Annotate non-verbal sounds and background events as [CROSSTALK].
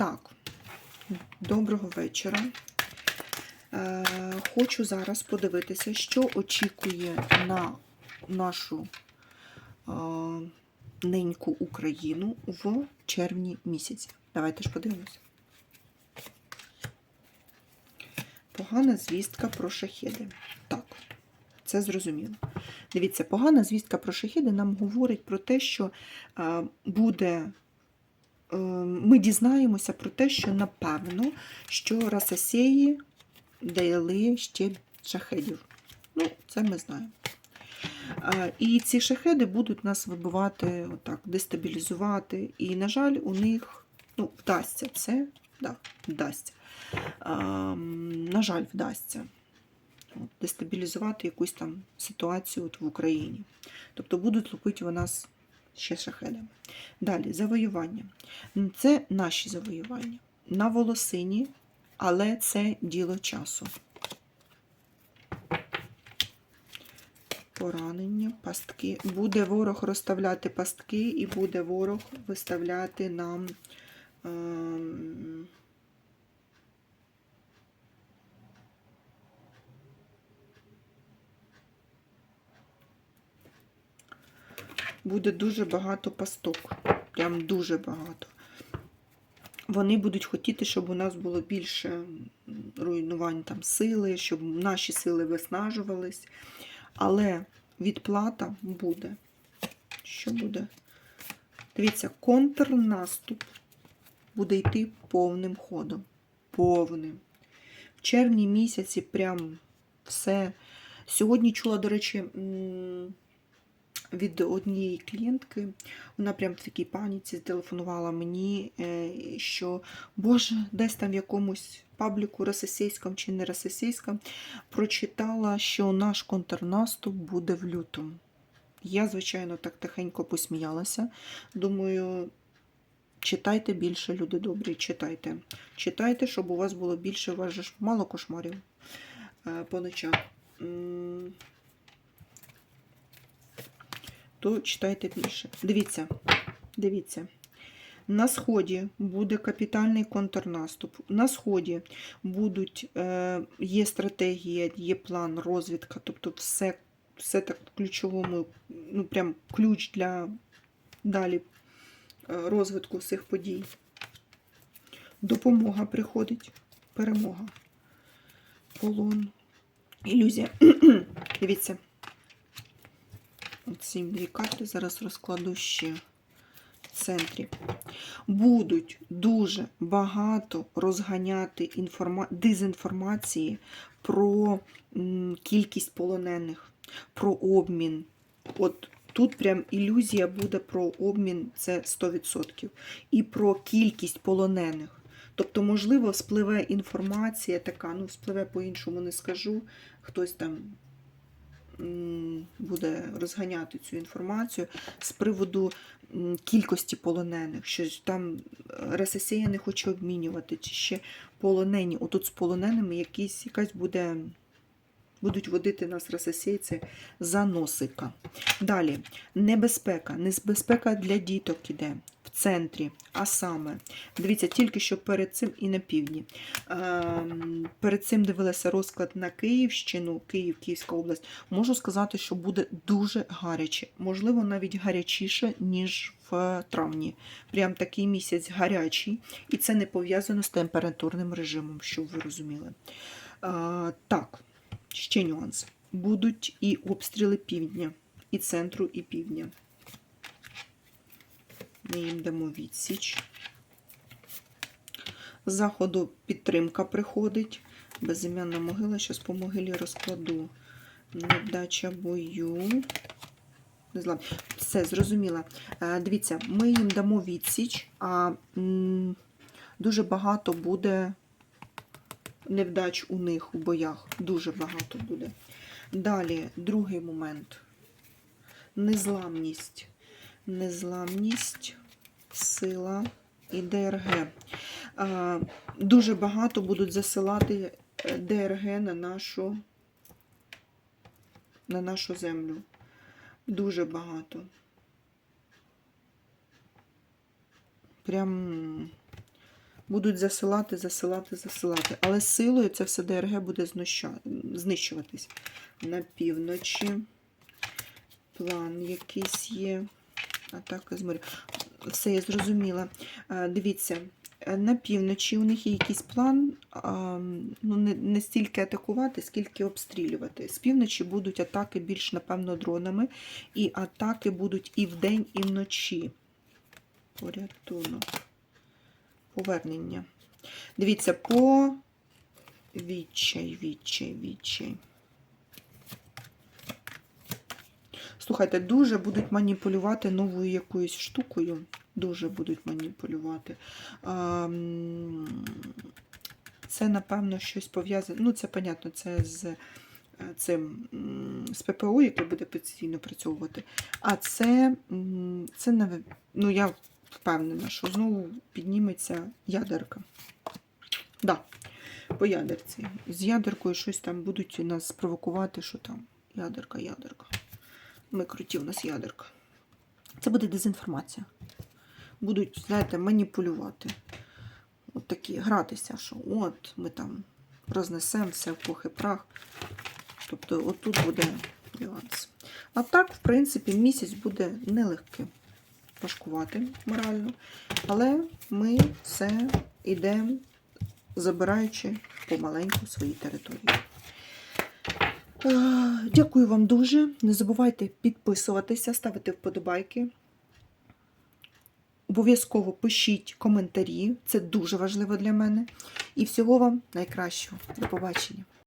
Так, доброго вечора. Е, хочу зараз подивитися, що очікує на нашу е, неньку Україну в червні місяці. Давайте ж подивимося. Погана звістка про шахіди. Так, це зрозуміло. Дивіться, погана звістка про шахіди нам говорить про те, що е, буде. Е, Ми дізнаємося про те, що напевно, що расасеї дали ще шахедів. Ну, це ми знаємо. І ці шахеди будуть нас вибивати, отак, дестабілізувати. І, на жаль, у них ну, вдасться це, да, вдасться. Ем, на жаль, вдасться дестабілізувати якусь там ситуацію от в Україні. Тобто будуть лупити у нас ще шахедами. Далі, завоювання. Це наші завоювання. На волосині, але це діло часу. Поранення, пастки. Буде ворог розставляти пастки, і буде ворог виставляти нам. Ем, буде дуже багато пасток. Прям дуже багато. Вони будуть хотіти, щоб у нас було більше руйнувань там сили, щоб наші сили виснажувались. Але відплата буде. Що буде? Дивіться, контрнаступ буде йти повним ходом. Повним. В червні місяці прям все. Сьогодні чула, до речі, від однієї клієнтки, вона прям в такій паніці зателефонувала мені, е, що Боже, десь там в якомусь пабліку російському чи не російському прочитала, що наш контрнаступ буде в лютому. Я, звичайно, так тихенько посміялася. Думаю, читайте більше, люди добрі, читайте. Читайте, щоб у вас було більше, у вас же мало кошмарів е, по ночам. То читайте більше. Дивіться, дивіться. На сході буде капітальний контрнаступ. На сході будуть, е, є стратегія, є план, розвідка, тобто все, все так ключовому, ну прям ключ для далі е, розвитку всіх подій. Допомога приходить, перемога. Полон. Ілюзія. [CLEARS THROAT] Дивіться. Ці дві карти зараз розкладу ще в центрі. Будуть дуже багато розганяти інформа... дезінформації про кількість полонених, про обмін. От тут прям ілюзія буде про обмін, це 100%. І про кількість полонених. Тобто, можливо, спливе інформація така, ну, спливе по-іншому не скажу. Хтось там буде розганяти цю інформацію з приводу кількості полонених, що там е, не хоче обмінювати, чи ще полонені. Отут з полоненими якісь, якась буде. Будуть водити нас рососійці за носика. Далі, небезпека. Небезпека для діток іде в центрі. А саме, дивіться, тільки що перед цим і на півдні. Ем, перед цим дивилася розклад на Київщину, Київ, Київська область. Можу сказати, що буде дуже гаряче. Можливо, навіть гарячіше, ніж в травні. Прям такий місяць гарячий. І це не пов'язано з температурним режимом, щоб ви розуміли. А, так, ще нюанс. Будуть і обстріли півдня, і центру, і півдня. Ми їм дамо відсіч. З заходу підтримка приходить. Безім'янна могила. Зараз по могилі розкладу. Невдача бою. Все, зрозуміла. Е, Дивіться, ми їм дамо відсіч, а дуже багато буде невдач у них у боях. Дуже багато буде. Далі, другий момент. Незламність. Незламність, сила і ДРГ. Дуже багато будуть засилати е, ДРГ на нашу, на нашу землю. Дуже багато. Прям Будуть засилати, засилати, засилати. Але силою це все ДРГ буде знищуватись. На півночі. План якийсь є. Атака з моря. Все, я зрозуміла. Дивіться, е, на півночі у них є якийсь план ну, не стільки атакувати, скільки обстрілювати. З півночі будуть атаки більш, напевно, дронами, і атаки будуть і вдень, і вночі. Порятунок. Повернення. Дивіться, по відчай, відчай, відчай. Слухайте, дуже будуть маніпулювати новою якоюсь штукою. Дуже будуть маніпулювати. Це, напевно, щось пов'язане. Ну, це, понятно, це з е, цим з ППО, яке буде постійно працьовувати. А це, це ну, я впевнена, що знову підніметься ядерка. Да, по ядерці. З ядеркою щось там будуть нас провокувати, що там ядерка, ядерка. Ми круті, у нас ядерка. Це буде дезінформація. Будуть, знаєте, маніпулювати. От такі, гратися, що от ми там рознесемо все в пух і прах. Тобто, отут буде нюанс. А так, в принципі, місяць буде нелегким. Важкувати морально. Але ми все йдемо, забираючи помаленьку свої території. Е, Дякую вам дуже. Не забувайте підписуватися, ставити вподобайки. Обов'язково пишіть коментарі, це дуже важливо для мене. І всього вам найкращого. До побачення.